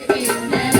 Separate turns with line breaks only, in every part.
Amen.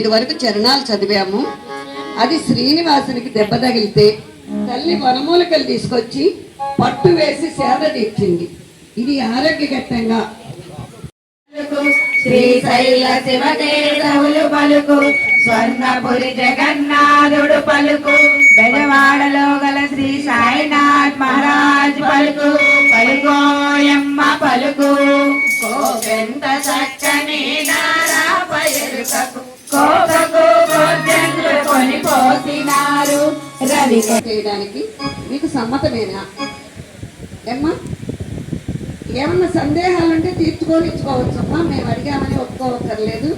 ఏడు
వరకు చరణాలు చదివాము. అది శ్రీనివాసునికి దెబ్బ తగిలితే తల్లి వనమూలికలు తీసుకొచ్చి పట్టు వేసి సేద తీర్చింది. ఇది ఆరోగ్యకరంగా
శ్రీశైల శివదేశవులు పలుకు స్వర్ణపురి జగన్నాథుడు పలుకు బెడవాడలో గల శ్రీ సాయినాథ్ మహారాజ్ పలుకు పలుకోయమ్మ పలుకు కోపెంత చక్కని నారా పయలుకకు కొని పోసినారు రవి
చేయడానికి? మీకు సమ్మతమేనా? ఎమ్మా ఏమన్నా సందేహాలు ఉంటే తీర్చుకోనిచ్చుకోవచ్చమ్మా మేము అడిగామని ఒప్పుకోవక్కర్లేదు.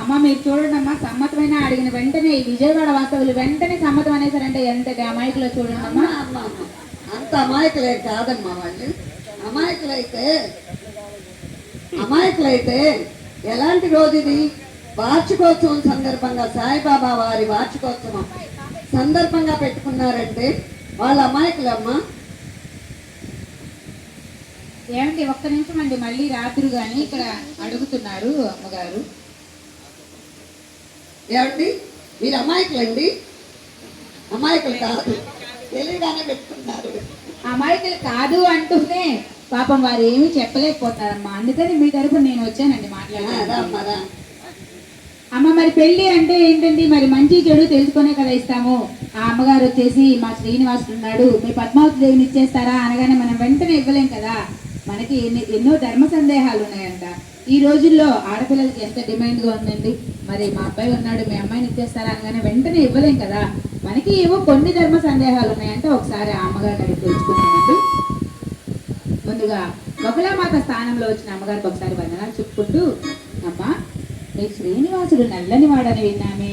అమ్మ మీరు చూడండి అమ్మా సమ్మతమైన అడిగిన వెంటనే ఈ విజయవాడ వాస్తవులు వెంటనే సమ్మతం అనేసారంటే ఎంతటి అమాయకులో చూడండి అమ్మా
అంత అమాయకులే కాదమ్మా వాళ్ళు. అమాయకులైతే అమాయకులైతే ఎలాంటి రోజు ఇది వార్షికోత్సవం సందర్భంగా సాయిబాబా వారి వార్షికోత్సవం. సందర్భంగా పెట్టుకున్నారంటే వాళ్ళ అమాయకులమ్మా
ఏమండి ఒక్క నిమిషం అండి. మళ్ళీ రాత్రి గాని ఇక్కడ అడుగుతున్నారు అమ్మగారు.
ఏమండి? మీరు అమాయకులండి? అమాయకులు కాదు. తెలియగానే పెట్టుకున్నారు
అమాయకులు కాదు అంటూనే పాపం వారు ఏమీ చెప్పలేకపోతారమ్మా. అందుకని మీ తరపున నేను వచ్చానండి
ఆ,
మాట్లాడాలి
రామ్మా, రా.
అమ్మ మరి పెళ్ళి అంటే ఏంటండి? మరి మంచి చెడు తెలుసుకునే కదా ఇస్తాము. ఆ అమ్మగారు వచ్చేసి మా శ్రీనివాసుడు ఉన్నాడు. మీ పద్మావతి దేవిని ఇచ్చేస్తారా? అనగానే మనం వెంటనే ఇవ్వలేం కదా. మనకి ఎన్ని ఎన్నో ధర్మ సందేహాలు ఉన్నాయంట ఈ రోజుల్లో ఆడపిల్లలకి ఎంత డిమాండ్గా ఉందండి? మరి మా అబ్బాయి ఉన్నాడు మీ అమ్మాయిని ఇచ్చేస్తారా అనగానే వెంటనే ఇవ్వలేం కదా. మనకి ఏవో కొన్ని ధర్మ సందేహాలు ఉన్నాయంటే ఒకసారి ఆ అమ్మగారిని అడిగి తెలుసుకున్నామండి ముందుగా బకులామాత స్థానంలో వచ్చిన అమ్మగారికి ఒకసారి వందనాలు చెప్పుకుంటూ అమ్మా మీ శ్రీనివాసుడు నల్లని వాడని విన్నామే.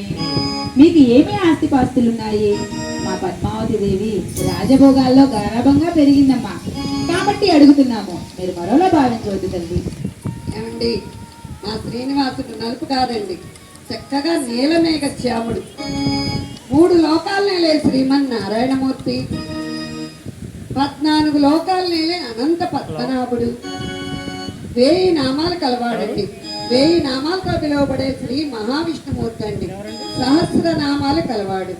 మీకు ఏమి ఆస్తిపాస్తులున్నాయి? మా పద్మావతి దేవి రాజభోగాల్లో గర్వంగా పెరిగిందమ్మా. కాబట్టి అడుగుతున్నాము. మీరు మరోలా భావించవద్దు తల్లి.
ఏమండి మా శ్రీనివాసుడు నలుపు కాదండి. చక్కగా నీలమేఘ శ్యాముడు. మూడు లోకాలు నేలే శ్రీమన్ నారాయణమూర్తి పద్నాలుగు లోకాలు లే అనంత పద్మనాభుడు. వేయి నామాలు కలవాడండి. వేయి నామాలతో పిలువబడే శ్రీ మహావిష్ణుమూర్తి అండి. సహస్ర నామాలు కలవాడు.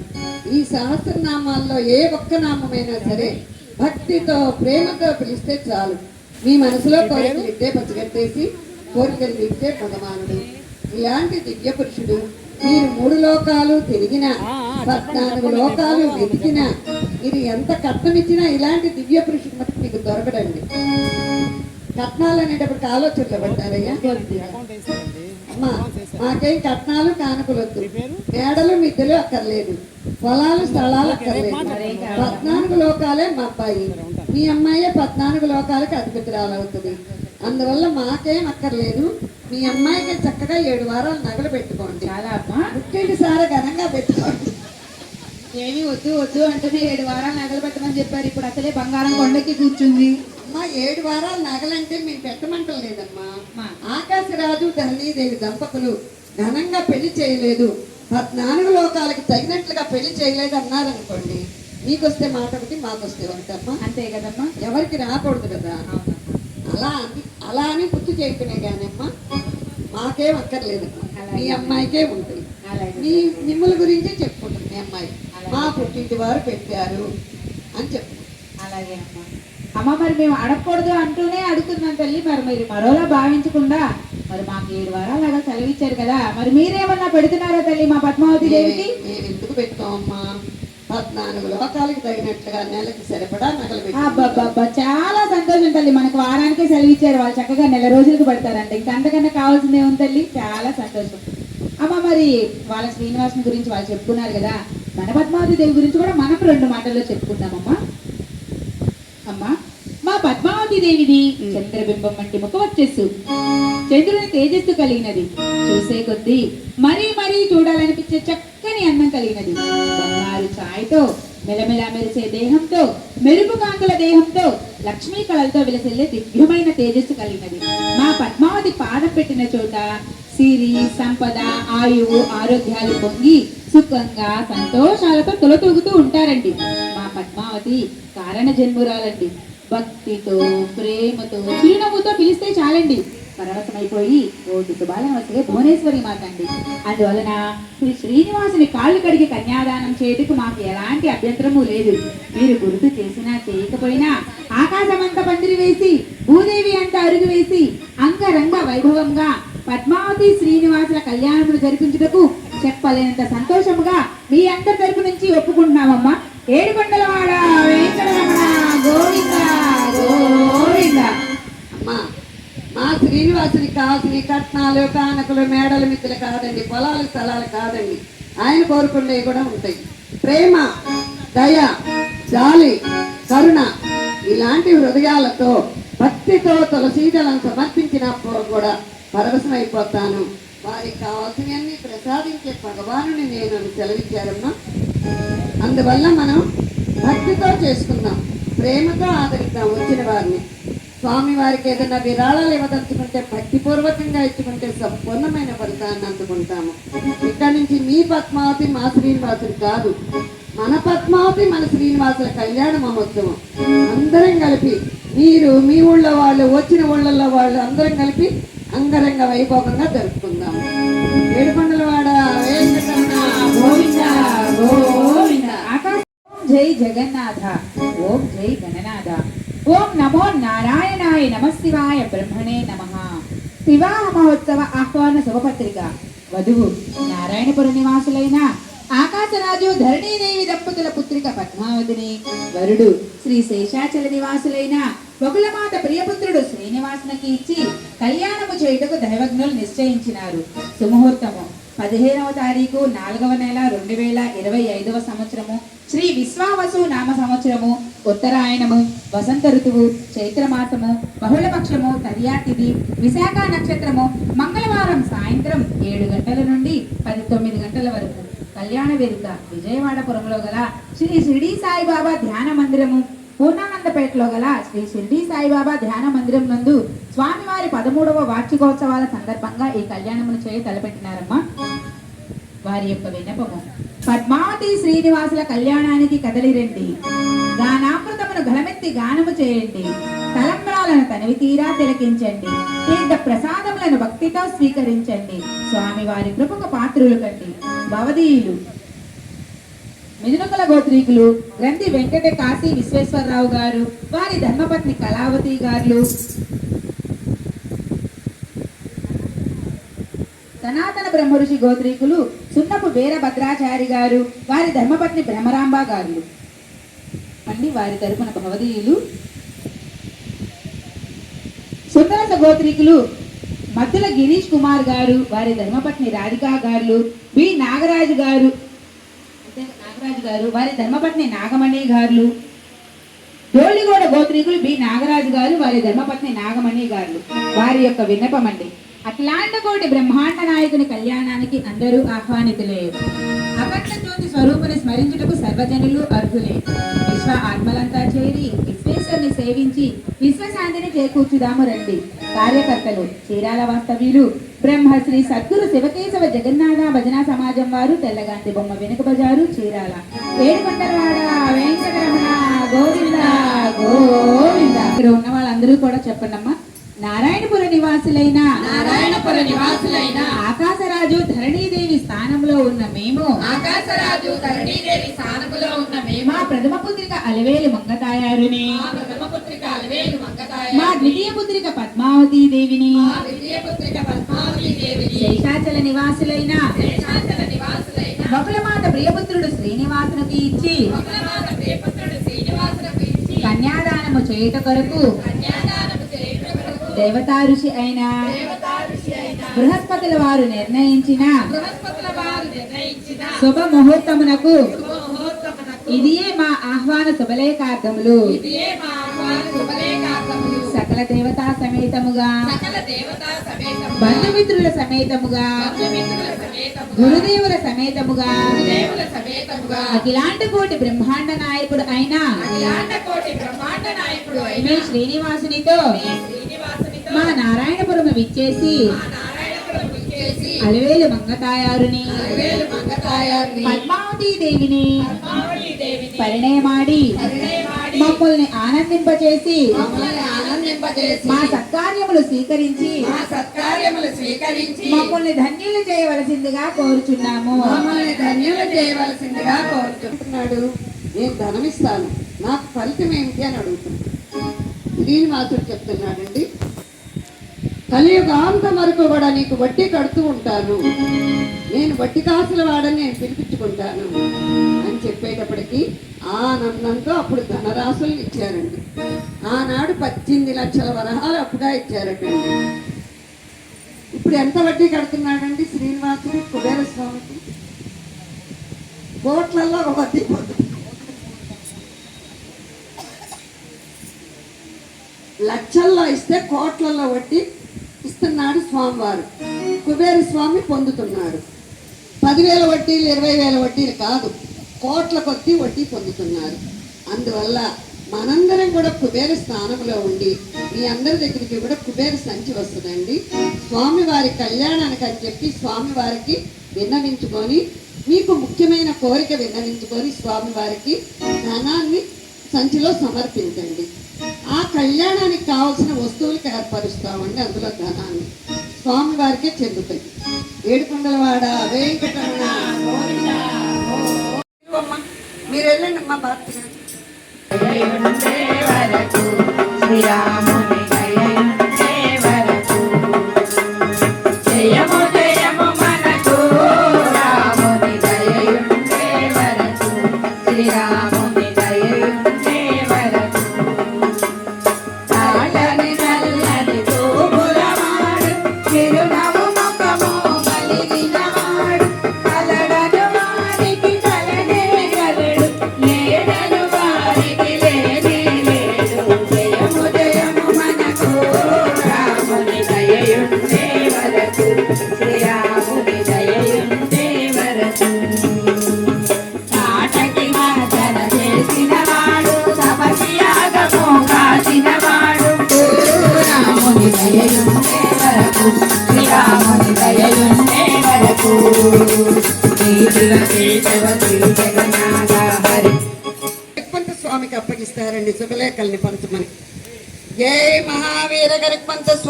ఈ సహస్ర నామాల్లో ఏ ఒక్క నామమైనా సరే భక్తితో ప్రేమతో పిలిస్తే చాలు. మీ మనసులో కోరికలు ఇట్టే పచ్చిగట్టేసి కోరికలు తీర్చే భగవానుడు. ఇలాంటి దివ్య పురుషుడు మీరు మూడు లోకాలు తిరిగిన పద్నాలుగు లోకాలు వెతికినా మీరు ఎంత కట్నం ఇచ్చినా ఇలాంటి దివ్య పురుషుడు మటుకు మీకు దొరకడండి. కట్నాలు అనేటప్పుడు ఆలోచనలు పడ్డారయ్యా? అమ్మా మాకేం కట్నాలు కానుకలు వద్దు మేడలు మిద్దెలు అక్కర్లేదు. పొలాలు స్థలాలు పద్నాలుగు లోకాలే మా అబ్బాయి మీ అమ్మాయే పద్నాలుగు లోకాలకి అధిపతిరాలు అవుతుంది అందువల్ల మాకేం అక్కర్లేదు. మీ అమ్మాయికి చక్కగా ఏడు వారాలు నగలు పెట్టుకోండి. పుట్టింటి సారా ఘనంగా పెట్టుకోండి.
ఏమీ వద్దు వద్దు అంటూనే ఏడు వారాలు నగలు పెట్టమని చెప్పారు. ఇప్పుడు అసలే బంగారం కొండకి కూర్చుంది.
అమ్మా ఏడు వారాలు నగలంటే మేము పెట్టమంటం లేదమ్మా. ఆకాశరాజు ధరణీదేవి దంపతులు ఘనంగా పెళ్ళి చేయలేదు. పద్నాలుగు లోకాలకి తగినట్లుగా పెళ్ళి చేయలేదు అన్నారనుకోండి మీకొస్తే మాట ఒకటి మాకొస్తే ఒకటమ్మా
అంతే కదమ్మా.
ఎవరికి రాకూడదు కదా. అలా అని అలా అని గుర్తు చేయకునే కానీ అమ్మా మాకేం అక్కర్లేదు. మీ అమ్మాయికే ఉంటుంది. మీ మిమ్మల్ని గురించే చెప్పుకుంటుంది మీ అమ్మాయి. మా పుట్టింటి వారు పెట్టారు అని చెప్పు
అలాగే అమ్మ. అమ్మ మరి మేము అడగకూడదు అంటూనే అడుగుతున్నాం తల్లి. మరి మీరు మరోలా భావించకుండా మరి మాకు ఏడు వారాలు అలా సెలవిచ్చారు కదా. మరి మీరేమన్నా పెడుతున్నారా తల్లి మా పద్మావతి దేవికి?
మేము ఎందుకు పెట్టామమ్మా? పద్నాలుగు లోకాలకి తగినట్లుగా నెలకి సరిపడా నగలు
అబ్బబ్బబ్బా చాలా సంతోషం తల్లి. మనకు వారానికే సెలవిచ్చారు. వాళ్ళు చక్కగా నెల రోజులకు పెడతారంట. ఇంకా అంతకన్నా కావాల్సిందే ఉంది తల్లి? చాలా సంతోషం. అమ్మ మరి వాళ్ళ శ్రీనివాసుని గురించి వాళ్ళు చెప్పుకున్నారు కదా. మన పద్మావతి దేవి గురించి కూడా మనకు రెండు మాటల్లో చెప్పుకుందామమ్మా. అమ్మా మా పద్మావతి దేవిది చంద్రబింబం వంటి ముఖ వచ్చేసు. చంద్రుని తేజస్సు కలిగినది. చూసే కొద్దీ మరీ మరీ చూడాలనిపించే చక్కని అందం కలిగినది. బంగారు ఛాయతో మెలమెల మెరిసే దేహంతో మెరుపు కాంతుల దేహంతో లక్ష్మీ కళలతో విలసిల్లే దివ్యమైన తేజస్సు కలిగినది. మా పద్మావతి పాదం పెట్టిన చోట సిరి సంపద ఆయువు ఆరోగ్యాలు పొంగి సుఖంగా సంతోషాలతో తొలతూగుతూ ఉంటారండి. మా పద్మావతి కారణ జన్మురాలండి. భక్తితో ప్రేమతో చిరునవ్వుతో పిలిస్తే చాలండి. పరవశమైపోయి కోటి బాలవసే వస్తే భువనేశ్వరి మాత అండి అందువలన శ్రీ శ్రీనివాసుని కాళ్ళు కడిగి కన్యాదానం చేయటకు మాకు ఎలాంటి అభ్యంతరము లేదు. మీరు గుర్తు చేసినా చేయకపోయినా ఆకాశమంత పందిరి వేసి భూదేవి అంత అరుగు వేసి అంగరంగ వైభవంగా పద్మావతి శ్రీనివాసుల కళ్యాణములు జరిపించుటకు చెప్పలేనంత సంతోషముగా మీ అందరి తరపు నుంచి ఒప్పుకుంటున్నామమ్మా. ఏడుకొండలవాడ వెంకటరమణ. గోవింద గోవింద.
అమ్మా మా శ్రీనివాసుని కావాల్సిన కట్నాలు కానకలు మేడల మిత్రులు కాదండి పొలాలు స్థలాలు కాదండి. ఆయన కోరుకునేవి కూడా ఉంటాయి. ప్రేమ దయ జాలి కరుణ ఇలాంటి హృదయాలతో భక్తితో తులసీదలను సమర్పించినప్పుడు కూడా పరవశమైపోతాను. వారికి కావాల్సినవన్నీ ప్రసాదించే భగవానుని నేను సెలవిచ్చారమ్మా. అందువల్ల మనం భక్తితో చేసుకుందాం. ప్రేమతో ఆదరిద్దాం వచ్చిన వారిని. స్వామి వారికి ఏదైనా విరాళాలు ఇవ్వదలుచుకుంటే భక్తిపూర్వకంగా ఇచ్చుకుంటే సంపూర్ణమైన ఫలితాన్ని అందుకుంటాము. ఇక్కడ నుంచి మీ పద్మావతి మా శ్రీనివాసులు కాదు. మన పద్మావతి మన శ్రీనివాసుల కళ్యాణ మహోత్సవం. అందరం కలిపి మీరు మీ ఊళ్ళో వాళ్ళు వచ్చిన ఊళ్ళల్లో వాళ్ళు అందరం కలిపి అంగరంగ వైభోగంగా జరుపుకుందాము. ఏడుకొండలవాడ
జై జగన్నాథ. ఓం జై గణనాథ. ఓం నమో నారాయణాయ నమశివాయ బ్రహ్మణే నమ. వివాహ మహోత్సవ ఆహ్వాన శుభపత్రిక. వధువు నారాయణపుర నివాసులైన ఆకాశరాజు ధరణీదేవి దంపతుల పుత్రిక పద్మావతిని వరుడు శ్రీ శేషాచల నివాసులైన బకులమాత ప్రియపుత్రుడు శ్రీనివాసునికి ఇచ్చి కళ్యాణము చేయుటకు దైవజ్ఞులు నిశ్చయించినారు. సుముహూర్తము పదిహేనవ తారీఖు నాలుగవ నెల రెండు వేల ఇరవై ఐదవ సంవత్సరము. శ్రీ విశ్వావసు నామ సంవత్సరము. ఉత్తరాయణము వసంత ఋతువు చైత్రమాసము బహుళపక్షము తదియాతిథి విశాఖ నక్షత్రము మంగళవారం సాయంత్రం ఏడు గంటల నుండి పది తొమ్మిది గంటల వరకు. కళ్యాణ వేదిక విజయవాడపురంలో గల శ్రీ షిరిడి సాయిబాబా ధ్యాన మందిరము. పూర్ణానందపేటలో గల శ్రీ షిర్డీ సాయిబాబా ధ్యాన మందిరం నందు స్వామివారి పదమూడవ వార్షికోత్సవాల సందర్భంగా ఈ కళ్యాణమును చేయ తలపెట్టినారమ్మా. వారి యొక్క విన్నపము. పద్మావతి శ్రీనివాసుల కళ్యాణానికి కదలిరండి గానామృతమును ఘనమెత్తి గానము చేయండి. తలంబరాలను తనివి తీరా తిలకించండి. తీర్థ ప్రసాదములను భక్తితో స్వీకరించండి. స్వామివారి కృపకు పాత్రులు కండి. భవదీయులు మిథునకుల గోత్రీకులు గ్రంథి వెంకట కాశీ విశ్వేశ్వరరావు గారు వారి ధర్మపత్ని కళావతి గారు. సనాతన బ్రహ్మఋషి గోత్రీకులు సున్నపు వీరభద్రాచారి గారు వారి ధర్మపత్ని బ్రహ్మరాంబ గారు. అండి వారి తరపున భవదీయులు. సుందరస గోత్రీకులు మద్దుల గిరీష్ కుమార్ గారు వారి ధర్మపత్ని రాధికా గారు బి నాగరాజు గారు. నాగరాజు గారు వారి ధర్మపత్ని నాగమణి గారు డోళ్ళిగూడ గోత్రీకులు బి. నాగరాజు గారు వారి ధర్మపత్ని నాగమణి గారు. వారి యొక్క విన్నపం అండి. అట్లాంటకోటి బ్రహ్మాండ నాయకుని కళ్యాణానికి అందరూ ఆహ్వానితులే. అపట్ల జ్యోతి స్వరూపుని స్మరించుటకు సర్వజనులు అర్హులే. విశ్వ ఆత్మలంతా చేరి విశ్వేశ్వరుని సేవించి విశ్వశాంతిని చేకూర్చుదాము రండి. కార్యకర్తలు చీరాల వాస్తవ్యులు బ్రహ్మశ్రీ సద్గురు శివకేశవ జగన్నాథ భజనా సమాజం వారు తెల్లగాంతి బొమ్మ వెనుక బజారు చీరాల ఏడుకొండలవాడ వెంకటరమణ గోవింద గోవింద. ఇక్కడ ఉన్న వాళ్ళందరూ కూడా చెప్పండమ్మా. నారాయణపుర నివాసులైన
నారాయణపుర నివాసులైన
ఆకాశరాజు ధరణీదేవి స్థానంలో ఉన్న మేము
ఆకాశరాజు ధరణీదేవి స్థానములో ఉన్న మేము?
మా ప్రథమ పుత్రిక అలవేలు మంగతాయారుని.
మా
ద్వితీయ పుత్రిక పద్మావతి దేవిని. శేషాచల నివాసులైన బకులమాత ప్రియపుత్రుడు శ్రీనివాసునికి ఇచ్చి కన్యాదానము చేయుట కొరకు
కన్యాదానము చేయుట కొరకు
దేవతా ఋషి అయిన. బృహస్పతుల వారు నిర్ణయించిన శుభ ముహూర్తమునకు ఇదియే మా ఆహ్వాన శుభలేఖార్థములు.
ఇదే మా ఆహ్వాన శుభలేఖార్థములు
సకల దేవతా సమేతముగా బంధుమిత్రుల సమేతముగా గురుదేవుల సమేతముగా అఖిలాండ కోటి బ్రహ్మాండ నాయకుడు అయిన శ్రీనివాసునితో నారాయణపురం విచ్చేసి అలవేలు మంగతాయారుని పద్మావతి దేవిని పరిణయమాడి మమ్మల్ని ఆనందింపచేసి మా సత్కార్యములు స్వీకరించి
మా సత్కార్యములు స్వీకరించి
మమ్మల్ని ధన్యులు చేయవలసిందిగా కోరుచున్నాము.
మమ్మల్ని ధన్యులు చేయవలసిందిగా
కోరుచున్నాడు. నేను ధనమిస్తాను. నాకు ఫలితం ఏమిటి అని అడుగుతున్నాడు. శ్రీనివాసుడు చెప్తున్నాడండి. కలియుగాంతం వరకు కూడా నీకు వడ్డీ కడుతూ ఉంటాను నేను వడ్డీ కాసుల వాడని నేను పిలిపించుకుంటాను అని చెప్పేటప్పటికి ఆనందంతో అప్పుడు ధనరాశులు ఇచ్చారండి. ఆనాడు పద్దెనిమిది లక్షల వరహాలు అప్పుగా ఇచ్చారండి ఇప్పుడు ఎంత వడ్డీ కడుతున్నాడండి శ్రీనివాసుడు కుబేర స్వామికి కోట్లలో ఒక వడ్డీ లక్షల్లో ఇస్తే కోట్లలో వడ్డీ ఇస్తున్నాడు స్వామివారు. కుబేర స్వామి పొందుతున్నాడు. పదివేల వడ్డీలు ఇరవై వేల వడ్డీలు కాదు కోట్ల కొద్ది వడ్డీ పొందుతున్నారు అందువల్ల మనందరం కూడా కుబేర స్థానంలో ఉండి మీ అందరి దగ్గరికి కూడా కుబేర సంచి వస్తుందండి. స్వామివారి కళ్యాణానికి అని చెప్పి స్వామివారికి విన్నవించుకొని మీకు ముఖ్యమైన కోరిక విన్నవించుకొని స్వామివారికి ధనాన్ని సంచిలో సమర్పించండి. ఆ కళ్యాణానికి కావాల్సిన వస్తువులకు ఏర్పరుస్తామండి అందులో ధనాన్ని. స్వామివారికే చెందుతాయి. ఏడుకొండలవాడ వెంకటరమణ మీరు వెళ్ళండి అమ్మా భర్త శ్రీరామ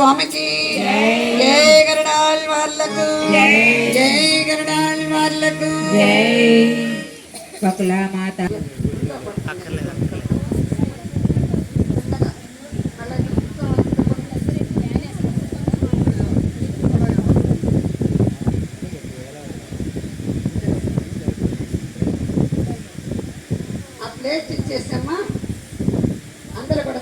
స్వామికి. జై. గరుడాల్ వాళ్ళకు జై. గరుడాల్ వాళ్ళకు
జై. బకుల మాత.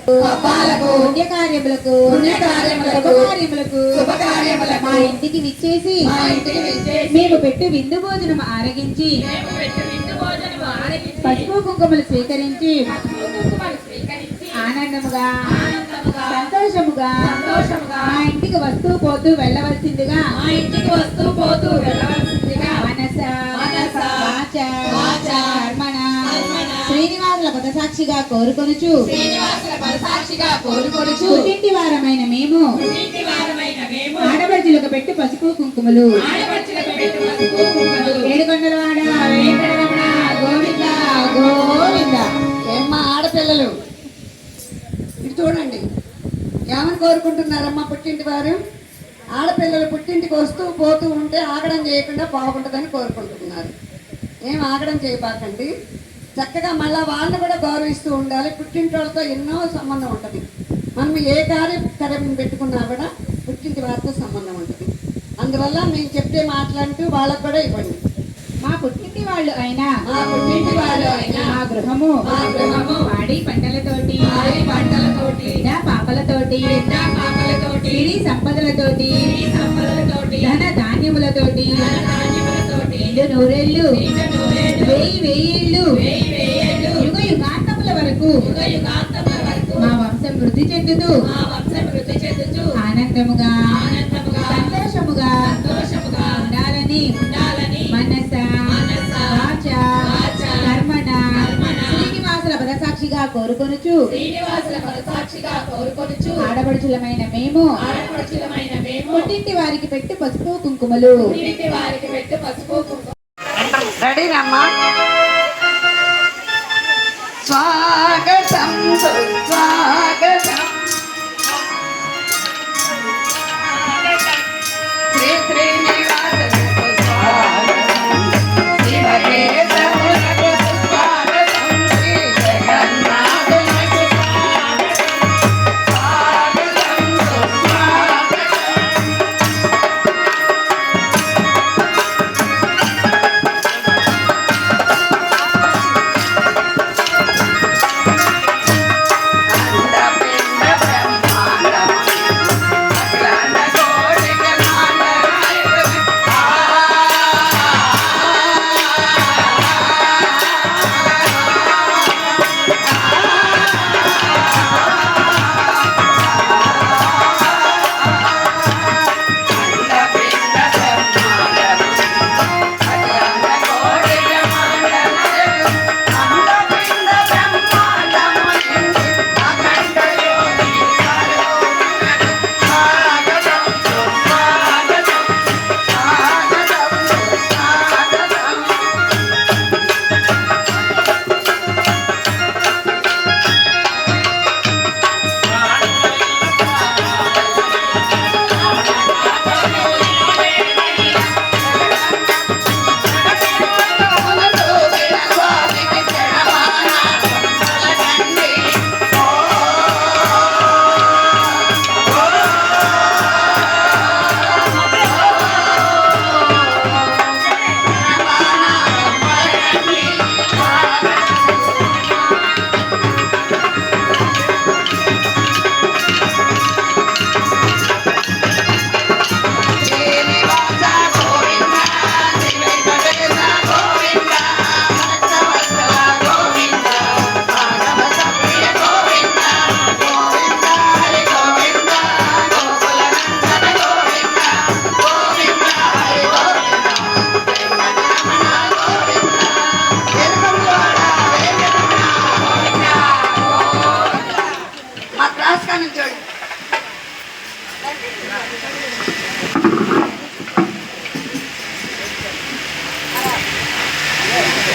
అందరూ కూడా
పాపాలకు పుణ్య కార్యములకు
పుణ్య కార్యములకు,
శుభకార్యములకు
శుభకార్యములకు,
మా ఇంటికి విచ్చేసి
మా ఇంటికి విచ్చేసి,
మేము పెట్టు విందు భోజనం ఆరగించి పసుపు కుంకుమలు స్వీకరించి ఆనందముగా సంతోషముగా మా ఇంటికి వస్తూ పోతూ వెళ్ళవలసిందిగా
మా ఇంటికి వస్తూ పోతూ వెళ్ళవలసిందిగా
మనస
మనస,
వాచ శ్రీనివాసుల పద సాక్షిగా కోరుకొనుచు.
శ్రీనివాసుల పరసాక్షిగా కోరుకొనుచు.
పుట్టింటి వారమైన మేము.
ఇంటి వారమైన మేము.
ఆడపడుచులకు పెట్టి పసుపు కుంకుమలు.
ఆడపడుచులకు పెట్టు పసుపు కుంకుమలు.
ఏడుకొండలవాడ వెంకటరమణ గోవింద గోవింద.
ఏమ్మా ఆడపిల్లలు. ఇటు చూడండి. ఏమని కోరుకుంటున్నారమ్మా పుట్టింటి వారు? ఆడపిల్లలు పుట్టింటికి వస్తూ పోతూ ఉంటే ఆగడం చేయకుండా బాగుంటుందని కోరుకుంటున్నారు. ఏం ఆగడం చేయబాకండి? చక్కగా మళ్ళా వాళ్ళని కూడా గౌరవిస్తూ ఉండాలి. పుట్టింటి వాళ్ళతో ఎన్నో సంబంధం ఉంటుంది. మనం ఏ కార్యక్రమం పెట్టుకున్నా కూడా పుట్టింటి వారితో సంబంధం ఉంటుంది. అందువల్ల మేము చెప్పే మాటలంటూ వాళ్ళకు కూడా ఇవ్వండి.
మా పుట్టింటి వాళ్ళు అయినా
మా పుట్టింటి వారు అయినా
మా గృహము
మా గృహము
పాడి పంటలతోటి
పాడి పంటలతోటి,
బిడ్డ పాపలతోటి
బిడ్డ పాపలతోటి,
సిరి సంపదలతోటి
సంపదలతోటి,
ధన ధాన్యములతోటి
ధనధాన్యములతోటి,
ఇల్లు నూరెళ్ళు
నిండు నూరేళ్ళు,
వేయి వేయిళ్ళు
వేయి వేయేళ్ళు,
యుగ యుగాంతముల వరకు.
యుగ యుగాంతముల వరకు.
మా వంశం వృద్ధి చెందుతూ. ఆనందముగా. సంతోషముగా. ఉండాలని.
ఉండాలని.
కోరుకొనుచు.
శ్రీనివాసుల పరసాక్షిగా కోరుకొనుచు.
ఆడపడుచులమైన మేము
ఆడపడుచులమైన మేము
పుట్టింటి వారికి పెట్టి పసుపు కుంకుమలు.
ఇంటి వారికి పెట్టు పసుపు కుంకుమ.
రెడీనమ్మా స్వాగతం సుస్వాగతం శ్రీ శ్రీనివాసముకు స్వాగతం. శివకేశవులకు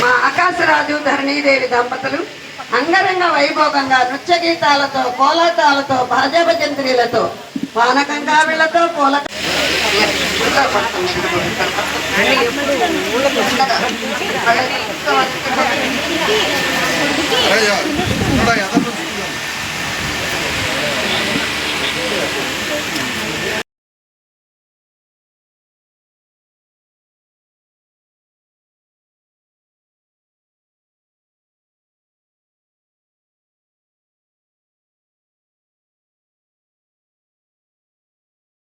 మా ఆకాశరాజు ధరణీదేవి దంపతులు అంగరంగ వైభోగంగా నృత్య గీతాలతో కోలాటాలతో భాజప జంత్రీలతో పానకంగా వీళ్ళతో పూల
అయ్యా,